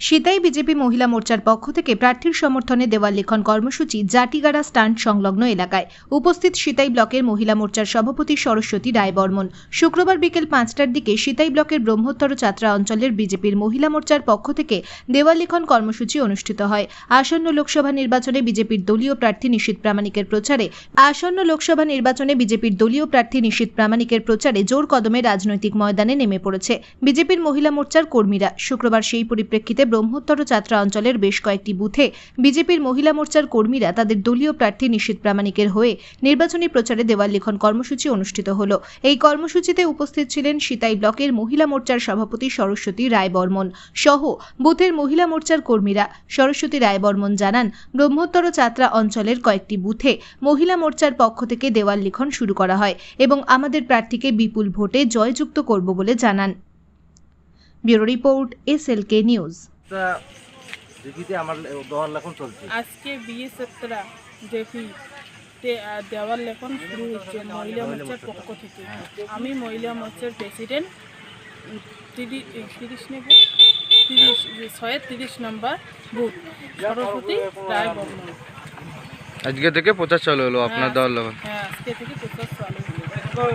Sitai BJP মহিলা মোর্চার পক্ষ থেকে প্রার্থীর সমর্থনে দেওয়াল লিখন কর্মসূচি জাটিগাড়া স্ট্যান্ড সংলগ্ন এলাকায়। উপস্থিত সিতাই ব্লকের মহিলা মোর্চার সভাপতি সরস্বতী রায় বর্মন শুক্রবার বিকেল পাঁচটার দিকে সিতাই ব্লকের ব্রহ্মোত্তর চাত্রা অঞ্চলের বিজেপির মহিলা মোর্চার পক্ষ থেকে দেওয়াল লিখন কর্মসূচি অনুষ্ঠিত হয়। আসন্ন লোকসভা নির্বাচনে বিজেপির দলীয় প্রার্থী নিশীত প্রামাণিকের প্রচারে আসন্ন লোকসভা নির্বাচনে বিজেপির দলীয় প্রার্থী নিশীত প্রামাণিকের প্রচারে জোর কদমে রাজনৈতিক ময়দানে নেমে পড়েছে। বিজেপির মহিলা মোর্চার কর্মীরা শুক্রবার সেই পরিপ্রেক্ষিতে ব্রহ্মোত্তর চাত্রা অঞ্চলের বেশ কয়েকটি বুথে বিজেপির মহিলা মোর্চার কর্মীরা তাদের দলীয় প্রার্থী নিশীত প্রামাণিকের হয়ে নির্বাচনী প্রচারে দেওয়াল লিখন কর্মসূচি অনুষ্ঠিত হল। এই কর্মসূচিতে উপস্থিত ছিলেন সিতাই ব্লকের মহিলা মোর্চার সভাপতি সরস্বতী রায় বর্মন সহ বুথের মহিলা মোর্চার কর্মীরা। সরস্বতী রায় বর্মন জানান, ব্রহ্মোত্তর চাত্রা অঞ্চলের কয়েকটি বুথে মহিলা মোর্চার পক্ষ থেকে দেওয়াল লিখন শুরু করা হয় এবং আমাদের প্রার্থীকে বিপুল ভোটে জয়যুক্ত করব বলে জানান। Bureau report, SLK news. তা দেখিতে আমার দোয়ার লেখন চলছে। আজকে বিয়ে আহ, দেওয়াল লেখন শুরু হচ্ছে মহিলা মোর্চার পক্ষ থেকে। আমি মহিলা মোর্চার প্রেসিডেন্ট উম, তিরি- এ, তিরিশ নেব? তিরিশ ছয়ের তিরিশ নম্বর বুথ। সরস্বতী রায় বর্মন আজকে থেকে প্রচার চালু হলো আপনার হ্যাঁ, দল লোক হ্যাঁ আজকে থেকে প্রচার চালু হলো।